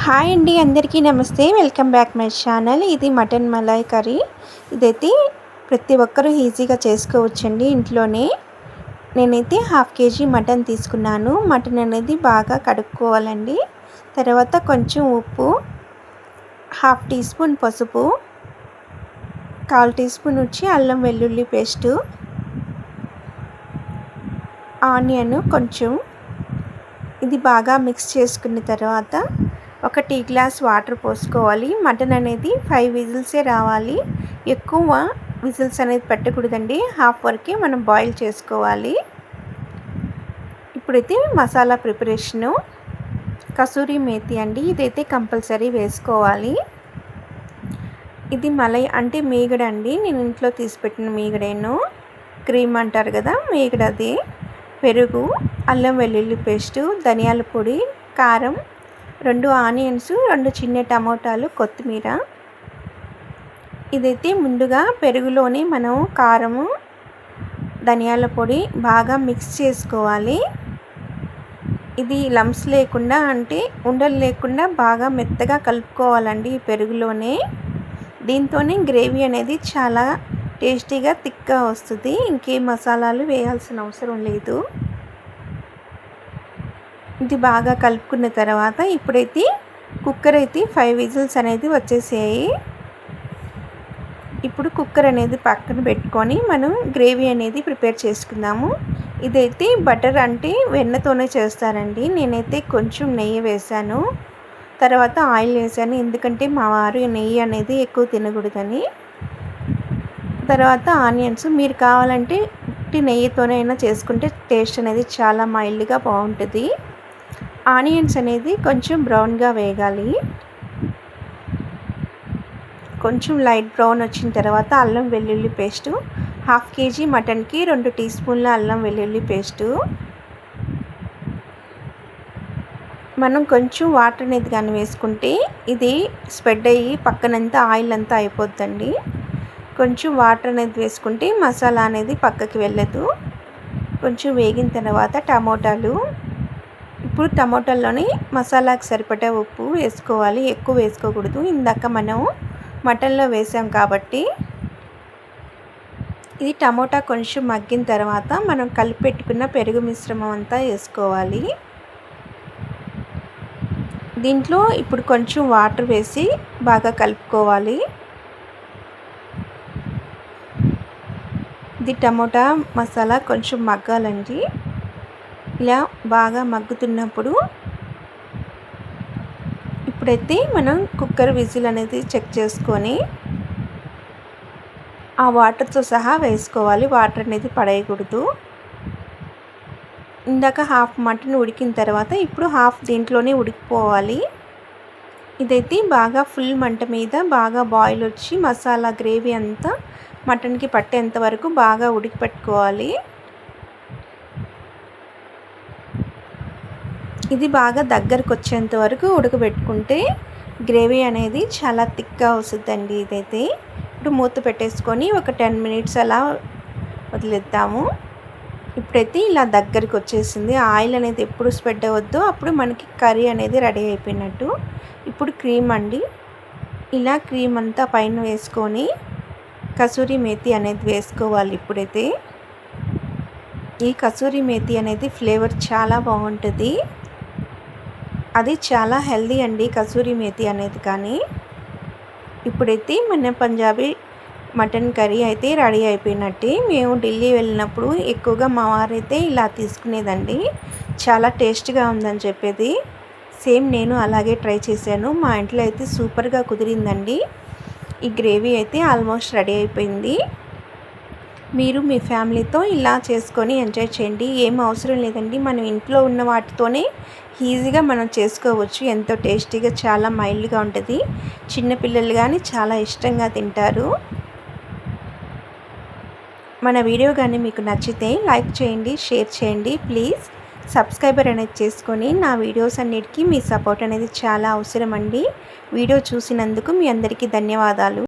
Hi అండి అందరికీ నమస్తే. Welcome back my channel. ఇది మటన్ మలాయ్ కర్రీ. ఇదైతే ప్రతి ఒక్కరూ ఈజీగా చేసుకోవచ్చండి ఇంట్లోనే. నేనైతే హాఫ్ కేజీ మటన్ తీసుకున్నాను. మటన్ అనేది బాగా కడుక్కోవాలండి. తర్వాత కొంచెం ఉప్పు హాఫ్ టీ స్పూన్ పసుపు కాల్ టీ స్పూన్ వచ్చి అల్లం వెల్లుల్లి పేస్టు ఆనియన్ కొంచెం ఇది బాగా మిక్స్ చేసుకున్న తర్వాత ఒక టీ గ్లాస్ వాటర్ పోసుకోవాలి. మటన్ అనేది ఫైవ్ విజిల్సే రావాలి. ఎక్కువ విజిల్స్ అనేది పెట్టకూడదండి. హాఫ్ వరకే మనం బాయిల్ చేసుకోవాలి. ఇప్పుడైతే మసాలా ప్రిపరేషను. కసూరి మేతి అండి ఇదైతే కంపల్సరీ వేసుకోవాలి. ఇది మలై అంటే మీగడ అండి. నేను ఇంట్లో తీసిపెట్టిన మీగడేను. క్రీమ్ అంటారు కదా మీగడది. పెరుగు అల్లం వెల్లుల్లి పేస్టు ధనియాల పొడి కారం రెండు ఆనియన్స్ రెండు చిన్న టమోటాలు కొత్తిమీర. ఇదైతే ముందుగా పెరుగులోనే మనం కారము ధనియాల పొడి బాగా మిక్స్ చేసుకోవాలి. ఇది లమ్స్ లేకుండా అంటే ఉండలు లేకుండా బాగా మెత్తగా కలుపుకోవాలండి ఈ పెరుగులోనే. దీంతోనే గ్రేవీ అనేది చాలా టేస్టీగా థిక్గా వస్తుంది. ఇంకే మసాలాలు వేయాల్సిన అవసరం లేదు. ఇది బాగా కలుపుకున్న తర్వాత ఇప్పుడైతే కుక్కర్ అయితే ఫైవ్ విజిల్స్ అనేది వచ్చేసాయి. ఇప్పుడు కుక్కర్ అనేది పక్కన పెట్టుకొని మనం గ్రేవీ అనేది ప్రిపేర్ చేసుకుందాము. ఇదైతే బటర్ అంటే వెన్నతోనే చేస్తారండి. నేనైతే కొంచెం నెయ్యి వేశాను. తర్వాత ఆయిల్ వేసాను ఎందుకంటే మా వారు నెయ్యి అనేది ఎక్కువ తినకూడదని. తర్వాత ఆనియన్స్. మీరు కావాలంటే నెయ్యితోనే అయినా చేసుకుంటే టేస్ట్ అనేది చాలా మైల్డ్గా బాగుంటుంది. ఆనియన్స్ అనేది కొంచెం బ్రౌన్గా వేగాలి. కొంచెం లైట్ బ్రౌన్ వచ్చిన తర్వాత అల్లం వెల్లుల్లి పేస్టు. హాఫ్ కేజీ మటన్కి రెండు టీ స్పూన్ల అల్లం వెల్లుల్లి పేస్టు. మనం కొంచెం వాటర్ అనేది కానీ వేసుకుంటే ఇది స్ప్రెడ్ అయ్యి పక్కనంతా ఆయిల్ అంతా అయిపోద్దండి. కొంచెం వాటర్ అనేది వేసుకుంటే మసాలా అనేది పక్కకి వెళ్ళదు. కొంచెం వేగిన తర్వాత టమోటాలు ఇప్పుడు టమాటాల్లోని మసాలాకు సరిపడే ఉప్పు వేసుకోవాలి. ఎక్కువ వేసుకోకూడదు. ఇందాక మనం మటన్లో వేసాం కాబట్టి ఇది టమోటా కొంచెం మగ్గిన తర్వాత మనం కలిపి పెట్టుకున్న పెరుగు మిశ్రమం అంతా వేసుకోవాలి. దీంట్లో ఇప్పుడు కొంచెం వాటర్ వేసి బాగా కలుపుకోవాలి. ఇది టమోటా మసాలా కొంచెం మగ్గాలండి. ఇలా బాగా మగ్గుతున్నప్పుడు ఇప్పుడైతే మనం కుక్కర్ విజిల్ అనేది చెక్ చేసుకొని ఆ వాటర్తో సహా వేసుకోవాలి. వాటర్ అనేది పడేయకూడదు. ఇందాక హాఫ్ మటన్ ఉడికిన తర్వాత ఇప్పుడు హాఫ్ దీంట్లోనే ఉడికిపోవాలి. ఇదైతే బాగా ఫుల్ మంట మీద బాగా బాయిల్ వచ్చి మసాలా గ్రేవీ అంతా మటన్కి పట్టేంత వరకు బాగా ఉడికి పెట్టుకోవాలి ఇది బాగా దగ్గరకు వచ్చేంత వరకు ఉడకబెట్టుకుంటే గ్రేవీ అనేది చాలా థిక్గా వస్తుందండి ఇదైతే. ఇప్పుడు మూత పెట్టేసుకొని ఒక టెన్ మినిట్స్ అలా వదిలేద్దాము. ఇప్పుడైతే ఇలా దగ్గరికి వచ్చేసింది ఆయిల్ అనేది ఎప్పుడు స్ప్రెడ్ అవ్వద్దు అప్పుడు మనకి కర్రీ అనేది రెడీ అయిపోయినట్టు. ఇప్పుడు క్రీమ్ అండి. ఇలా క్రీమ్ అంతా పైన వేసుకొని కసూరి మేతి అనేది వేసుకోవాలి ఇప్పుడైతే. ఈ కసూరి మేతి అనేది ఫ్లేవర్ చాలా బాగుంటుంది. అది చాలా హెల్దీ అండి కసూరి మేతి అనేది కానీ. ఇప్పుడైతే మన పంజాబీ మటన్ కర్రీ అయితే రెడీ అయిపోయినట్టే. మేము ఢిల్లీ వెళ్ళినప్పుడు ఎక్కువగా మా వారైతే ఇలా తీసుకునేదండి. చాలా టేస్ట్గా ఉందని చెప్పేది. సేమ్ నేను అలాగే ట్రై చేశాను. మా ఇంట్లో అయితే సూపర్గా కుదిరిందండి. ఈ గ్రేవీ అయితే ఆల్మోస్ట్ రెడీ అయిపోయింది. మీరు మీ ఫ్యామిలీతో ఇలా చేసుకొని ఎంజాయ్ చేయండి. ఏం అవసరం లేదండి. మనం ఇంట్లో ఉన్న వాటితోనే ఈజీగా మనం చేసుకోవచ్చు. ఎంతో టేస్టీగా చాలా మైల్డ్గా ఉంటుంది. చిన్నపిల్లలు కానీ చాలా ఇష్టంగా తింటారు. మన వీడియో కానీ మీకు నచ్చితే లైక్ చేయండి షేర్ చేయండి. ప్లీజ్ సబ్స్క్రైబర్ అనేది చేసుకొని నా వీడియోస్ అన్నిటికీ మీ సపోర్ట్ అనేది చాలా అవసరం అండి వీడియో చూసినందుకు మీ అందరికీ ధన్యవాదాలు.